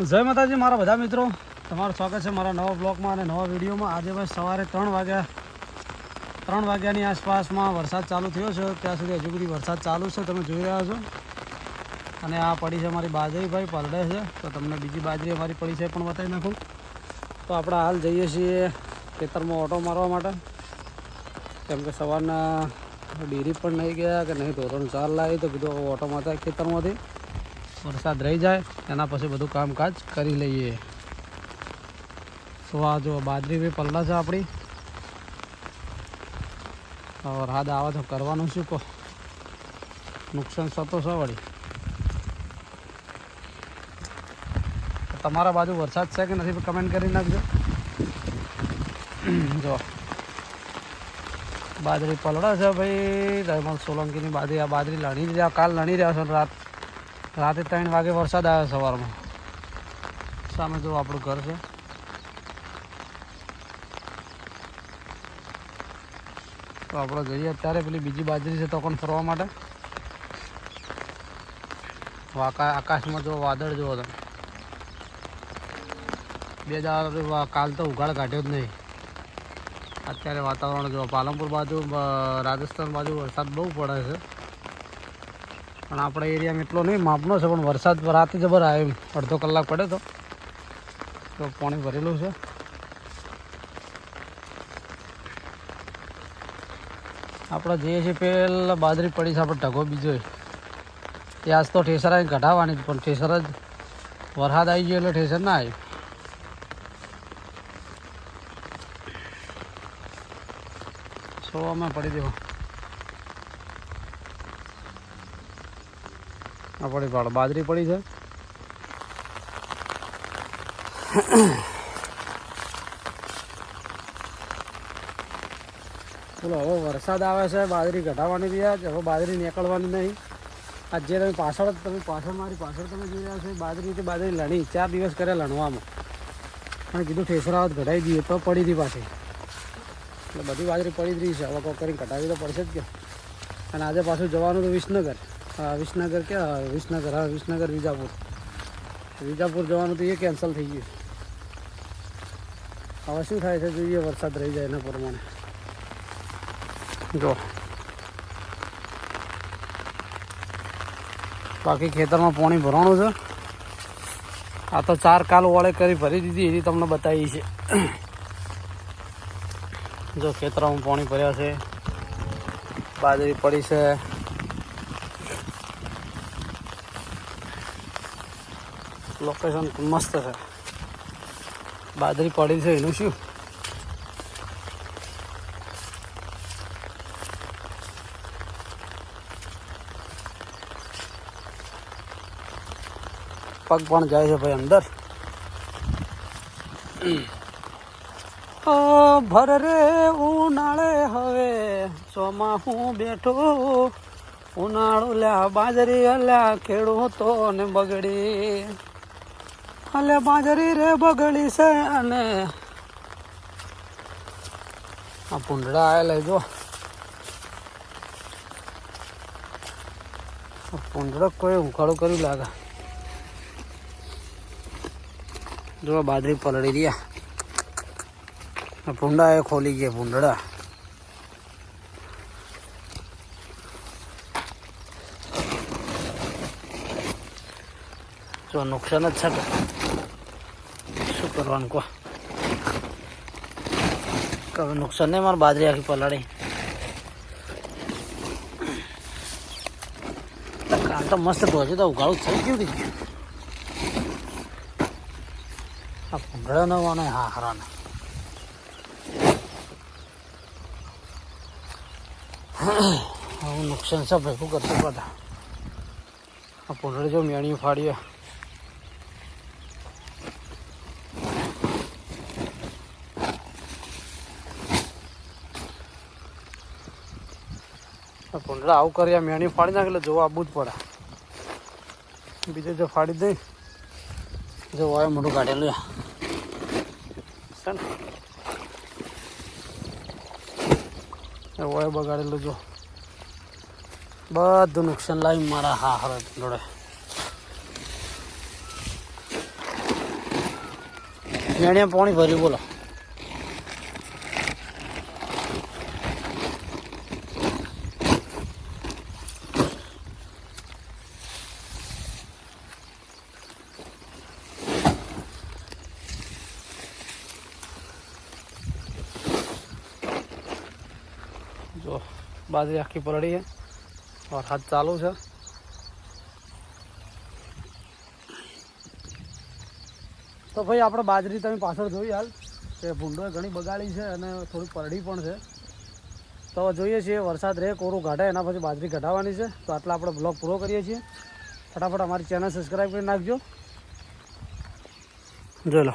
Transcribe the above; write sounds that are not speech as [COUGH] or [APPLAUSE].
જય માતાજી, મારા બધા મિત્રો. તમારું સ્વાગત છે મારા નવા બ્લોગમાં અને નવા વિડીયોમાં. આજે ભાઈ સવારે ત્રણ વાગ્યા, ત્રણ વાગ્યાની આસપાસમાં વરસાદ ચાલુ થયો છે. ત્યાં સુધી હજુ સુધી વરસાદ ચાલુ છે, તમે જોઈ રહ્યા છો. અને આ પડી છે અમારી બાજરી ભાઈ પલડે છે. તો તમને બીજી બાજરી અમારી પડી છે પણ બતાવી નાખું. તો આપણે હાલ જઈએ છીએ ખેતરમાં ઓટો મારવા માટે. કેમ કે સવારના ડેરી પણ નહીં ગયા કે નહીં ધોરણ ચાર લાવી તો કીધું ઓટો મારતા ખેતરમાંથી. વરસાદ રહી જાય એના પછી બધું કામકાજ કરી લઈએ. તો આ જો બાજરી બી પલડા છે આપણી. વરસાદ આવે તો કરવાનું શું કહો? નુકસાન થતો છે વળી. તમારા બાજુ વરસાદ છે કે નથી, કમેન્ટ કરી નાખજો. [CLEARS THROAT] જો. બાજરી પલડા છે ભાઈ રહેમાન સોલંકીની બાજરી, આ બાજરી લણી રહ્યા, કાલ લણી રહ્યા છે રાત. રાતે ત્રણ વાગે વરસાદ આવ્યો સવારમાં. સામે જો આપણું ઘર છે. તો આપણે જઈએ અત્યારે, પેલી બીજી બાજરી છે તો કોણ ફરવા માટે. આકાશમાં જો વાદળ જુઓ તમે. બે દાડા કાલ તો ઉઘાડ કાઢ્યો જ નહીં. અત્યારે વાતાવરણ જો પાલનપુર બાજુ રાજસ્થાન બાજુ વરસાદ બહુ પડે છે. પણ આપણા એરિયામાં એટલો નહીં, માપનો છે, પણ વરસાદ રાતે જબર આવ્યો. એમ અડધો કલાક પડે તો. તો પાણી ભરેલું છે. આપણે જઈએ છીએ પહેલાં બાજરી પડી છે, આપણે ઢગો બીજો એ આજ તો ઠેસર આવીને કઢાવવાની પણ ઠેસર જ વરસાદ આવી ગયો એટલે ઠેસર ના આવી. સો અમે પડી દેવું. આ પડી, પાડો. બાજરી પડી છે? ચલો હવે વરસાદ આવે છે, બાજરી ઘટાડવાની બી આજ હવે બાજરી નીકળવાની નહીં. આજ તમે પાછળ તમે પાછળ, મારી પાછળ તમે જોઈ રહ્યા છો, બાજરી તે બાજરી લણી. ચાર દિવસ કર્યા લણવામાં. પણ કીધું ઠેસરાવત ઘટાઈ દઈએ, તો પડી હતી પાછી. એટલે બધી બાજરી પડી જ રહી છે. હવે કોઈ કરીને કટાવી તો પડશે જ કે. અને આજે પાછું જવાનું તો વિસનગર. હા, વિસનગર ક્યાં? વિસનગર, હા, વિસનગર, વિજાપુર. વિજાપુર જવાનું તો એ કેન્સલ થઈ ગયું. હવે શું થાય છે જોઈએ, વરસાદ રહી જાય એના પ્રમાણે. જો. બાકી ખેતરમાં પાણી ભરવાનું છે. આ તો ચાર કાલ વાળે કરી ભરી દીધી, એની તમને બતાવી છે. જો ખેતરમાં પાણી ભર્યા છે. બાજરી પડી છે. લોકેશન મસ્ત છે. બાજરી પડી છે એનું શું? પગ પણ જાય છે ભાઈ અંદર. ભર રે ઉનાળે હવે. સોમાં હું બેઠો. ઉનાળો લ્યા, બાજરી લ્યા, ખેડૂતો ને બગડી. અલે બાજરી રે બગડી છે અને આ પૂંડડા આવેલા જો પૂંડડો કોઈ ઉખાડો કર્યું લાગે જો બાજરી પલળી રહ્યા ભૂંડા એ ખોલી ગયા ભૂંડડા જો નુકસાન જ છે કરવાનું, કહો. હવે નુકસાન નહીં, મારે બાજરી આખી પલાળી. કાલ તો મસ્ત ધોજે તો ઉગાડું થઈ ગયું આ ભૂંડળો ન વાને હા હરાને. આવું નુકસાન છે, ભેગું કરતો બધા. આ પૂંડળી જો મેણી ફાડીએ. આ પૂંડળા આવું કરી આ મેણી ફાડી નાખે એટલે જોવા આવવું જ પડે. બીજે જો ફાડી દઈ. જો હોય મોટું કાઢેલું છે. ને? એ બગાડેલું જો. બધું નુકસાન લાવી મારા હા હવે જોડે. મેણીએ પાણી ભર્યું, બોલો જો બાજરી આખી પલળી છે વરસાદ ચાલુ છે. તો ભાઈ, આપણે બાજરી તમે પાછળ જોઈ હાલ કે ભૂંડોએ ઘણી બગાડી છે અને થોડી પરડી પણ છે. તો જોઈએ છીએ વરસાદ રહે, કોરું ઘટે, એના પછી બાજરી ઘટાડવાની છે. તો આટલા આપણે બ્લોગ પૂરો કરીએ છીએ. ફટાફટ અમારી ચેનલ સબસ્ક્રાઈબ કરી નાખજો. જોઈ લો.